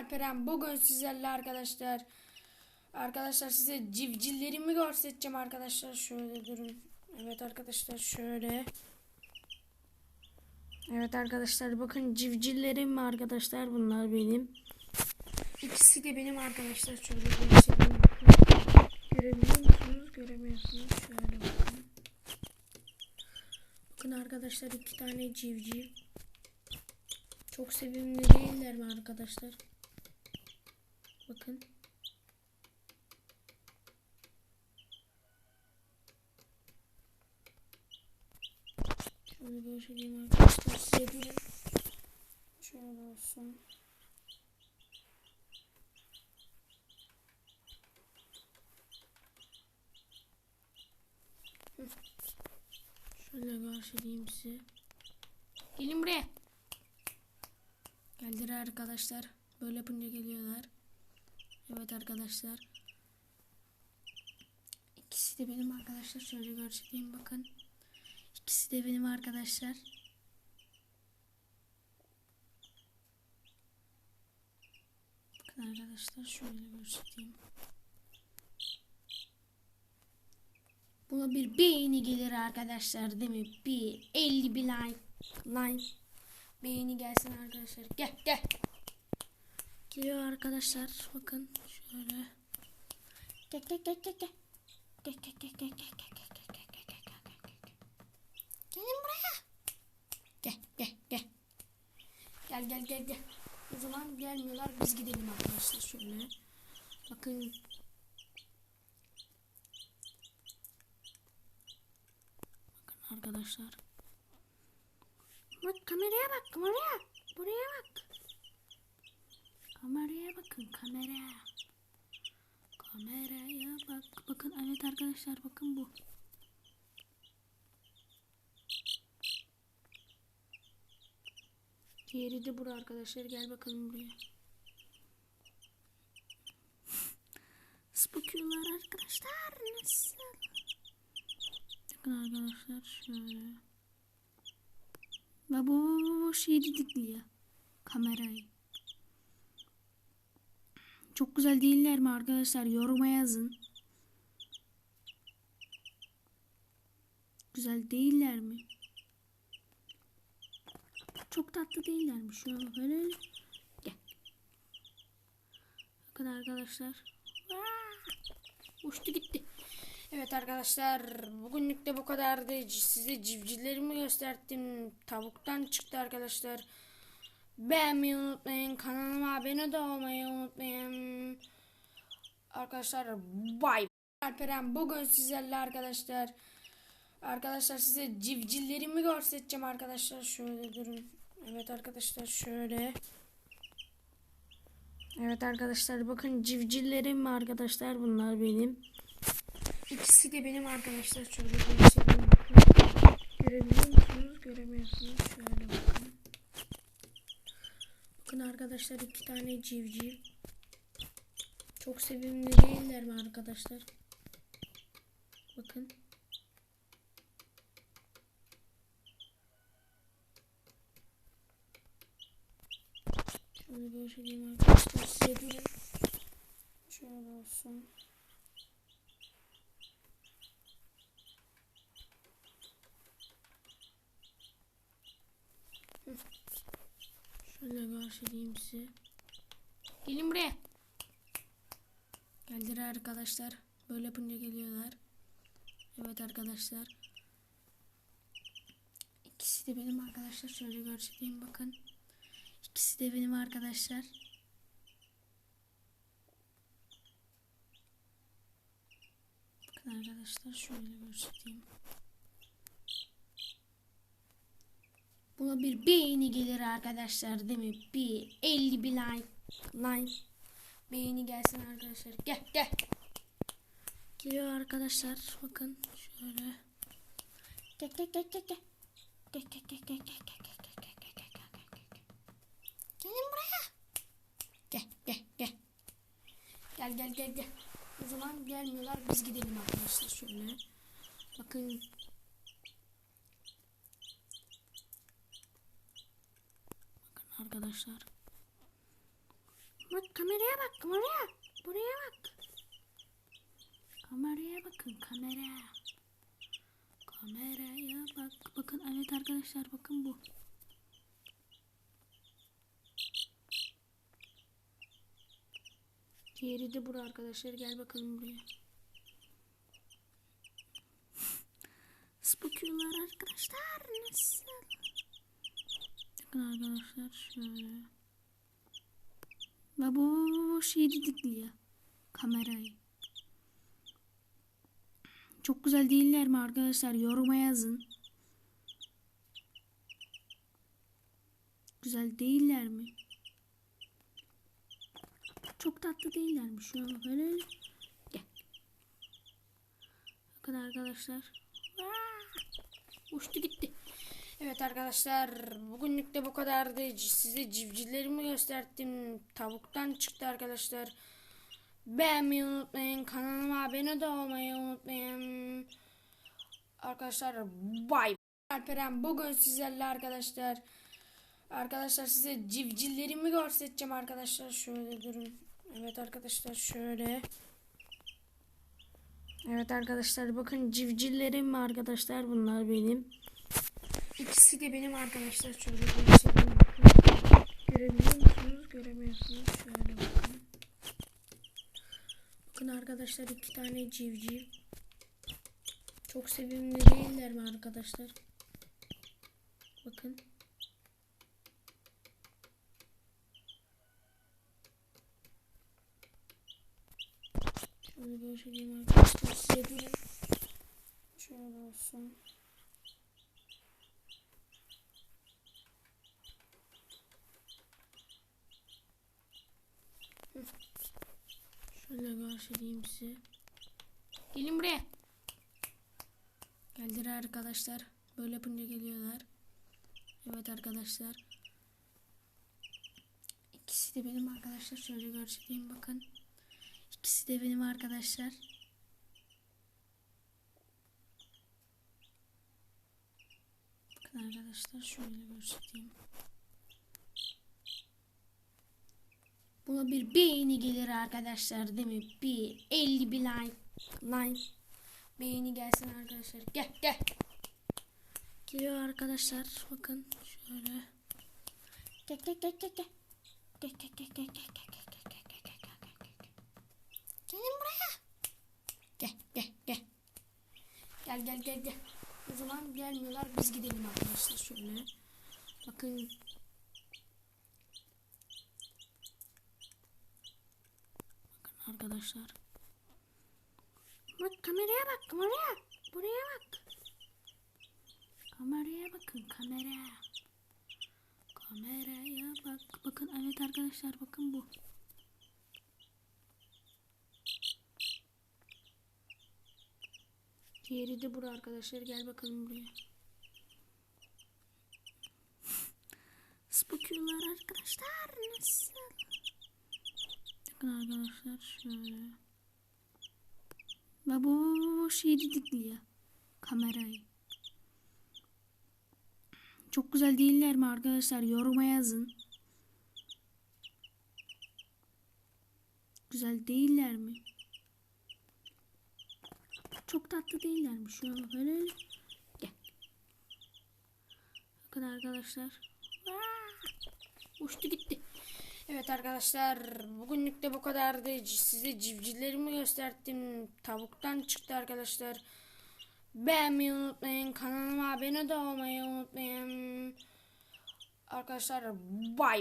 Alperen bugün sizlerle arkadaşlar arkadaşlar size civcivlerimi göstereceğim arkadaşlar. Şöyle durun. Evet arkadaşlar şöyle. Evet arkadaşlar bakın civcivlerim arkadaşlar bunlar benim. İkisi de benim arkadaşlar. Şöyle göstereyim görebiliyor musunuz? Göremiyorsunuz. Şöyle bakın. Bakın arkadaşlar iki tane civciv. Çok sevimli değiller mi arkadaşlar? Bakın. Şöyle göstereyim arkadaşlar size durun. Şöyle olsun. Şöyle göstereyim size. Gelin buraya. Geldiler arkadaşlar. Böyle yapınca geliyorlar. Evet arkadaşlar. İkisi de benim arkadaşlar. Şöyle göstereyim bakın. İkisi de benim arkadaşlar. Bakın arkadaşlar şöyle göstereyim. Buna bir beğeni gelir arkadaşlar değil mi? Bir 50 bir like. Like. Beğeni gelsin arkadaşlar. Gel gel. Geliyor arkadaşlar. Bakın şöyle. Gel gel gel gel gel. Gel gel gel gel gel gel gel gel gel gel gel gel gel. Gelin buraya. Gel gel gel. Gel gel gel gel. O zaman gelmiyorlar. Biz gidelim arkadaşlar şöyle. Bakın. Bakın arkadaşlar. Bak kameraya bak kameraya. Buraya bak. Kameraya bakın kamera. Kameraya bak. Bakın evet arkadaşlar bakın bu. Diğeri de bura arkadaşlar. Gel bakalım buraya. Spokuyorlar arkadaşlar. Nasıl? Bakın arkadaşlar şöyle. Ve bu, bu, bu şeyi didikliyor. Kamerayı. Çok güzel değiller mi arkadaşlar? Yoruma yazın. Güzel değiller mi? Çok tatlı değiller mi? Şöyle böyle. Gel. Bakın arkadaşlar. Uçtu gitti. Evet arkadaşlar bugünlük de bu kadardı. Size civcivlerimi gösterdim. Tavuktan çıktı arkadaşlar. Beğenmeyi unutmayın. Kanalıma abone de olmayı unutmayın. Arkadaşlar bay. Alperen bugün sizlerle arkadaşlar. Arkadaşlar size civcivlerimi göstereceğim arkadaşlar. Şöyle durun. Evet arkadaşlar şöyle. Evet arkadaşlar bakın civcivlerim arkadaşlar bunlar benim. İkisi de benim arkadaşlar şöyle bakın. Görebiliyor musunuz? Göremiyorsunuz. Şöyle bakın. Bakın arkadaşlar iki tane civciv. Çok sevimli değiller mi arkadaşlar? Bakın. Şöyle göstereyim arkadaşlar size. Şöyle olsun. Şöyle göstereyim size. Gelin buraya. Geldiler arkadaşlar. Böyle yapınca geliyorlar. Evet arkadaşlar. İkisi de benim arkadaşlar. Şöyle göstereyim bakın. İkisi de benim arkadaşlar. Bakın arkadaşlar şöyle göstereyim. Buna bir beğeni gelir arkadaşlar değil mi? Bir 50 bir like. Like. Beğeni gelsin arkadaşlar. Gel gel. Geliyor arkadaşlar. Bakın şöyle. Gel gel gel gel gel. Gel gel gel gel gel gel gel gel gel gel gel gel gel gel. Gelin buraya. Gel gel gel. Gel gel gel gel. O zaman gelmiyorlar. Biz gidelim arkadaşlar şöyle. Bakın arkadaşlar. Bak kameraya bak kameraya. Buraya bak. Kameraya bakın kamera. Kameraya bak. Bakın evet arkadaşlar bakın bu. Diğeri de bura arkadaşlar. Gel bakalım buraya. Spookyorlar arkadaşlar. Nasıl? Bakın arkadaşlar şöyle. Ve bu, şey didikliyor. Kamerayı. Çok güzel değiller mi arkadaşlar? Yoruma yazın. Güzel değiller mi? Çok tatlı değiller mi? Şöyle böyle. Gel. Bakın arkadaşlar. Uçtu gitti. Evet arkadaşlar bugünlük de bu kadardı. Size civcivlerimi gösterdim. Tavuktan çıktı arkadaşlar. Beğenmeyi unutmayın. Kanalıma abone de olmayı unutmayın. Arkadaşlar bay. Alperen bugün sizlerle arkadaşlar. Arkadaşlar size civcivlerimi göstereceğim arkadaşlar. Şöyle durun. Evet arkadaşlar şöyle. Evet arkadaşlar bakın civcivlerim arkadaşlar bunlar benim. İkisi de benim arkadaşlar şöyle göstereyim. Görebiliyor musunuz? Göremiyorsunuz. Şöyle bakın. Bakın arkadaşlar iki tane civciv. Çok sevimli değiller mi arkadaşlar? Bakın. Şöyle göstereyim arkadaşlar size durun. Şöyle olsun. Şöyle göstereyim size. Gelin buraya. Geldiler arkadaşlar. Böyle yapınca geliyorlar. Evet arkadaşlar. İkisi de benim arkadaşlar. Şöyle göstereyim bakın. İkisi de benim arkadaşlar. Bakın arkadaşlar şöyle göstereyim. Buna bir beğeni gelir arkadaşlar değil mi? Bir 50 bir like. Like. Beğeni gelsin arkadaşlar. Gel gel. Geliyor arkadaşlar. Bakın şöyle. Gel gel gel gel gel. Gel gel gel gel gel gel gel gel gel gel gel gel gel gel. Gelin buraya. Gel gel gel. Gel gel gel gel. O zaman gelmiyorlar. Biz gidelim arkadaşlar şöyle. Bakın. Arkadaşlar. Bak kameraya bak kameraya. Buraya bak. Kameraya bakın kamera. Kameraya bak. Bakın evet arkadaşlar bakın bu. Diğeri de bura arkadaşlar. Gel bakalım buraya. Spookyorlar arkadaşlar. Nasıl? Bakın arkadaşlar şöyle. Ve bu, şey didikliyor. Kamerayı. Çok güzel değiller mi arkadaşlar? Yoruma yazın. Güzel değiller mi? Çok tatlı değiller mi? Şöyle böyle. Gel. Bakın arkadaşlar. Uçtu gitti. Evet arkadaşlar bugünlük de bu kadardı. Size civcivlerimi gösterdim. Tavuktan çıktı arkadaşlar. Beğenmeyi unutmayın. Kanalıma abone de olmayı unutmayın. Arkadaşlar bay.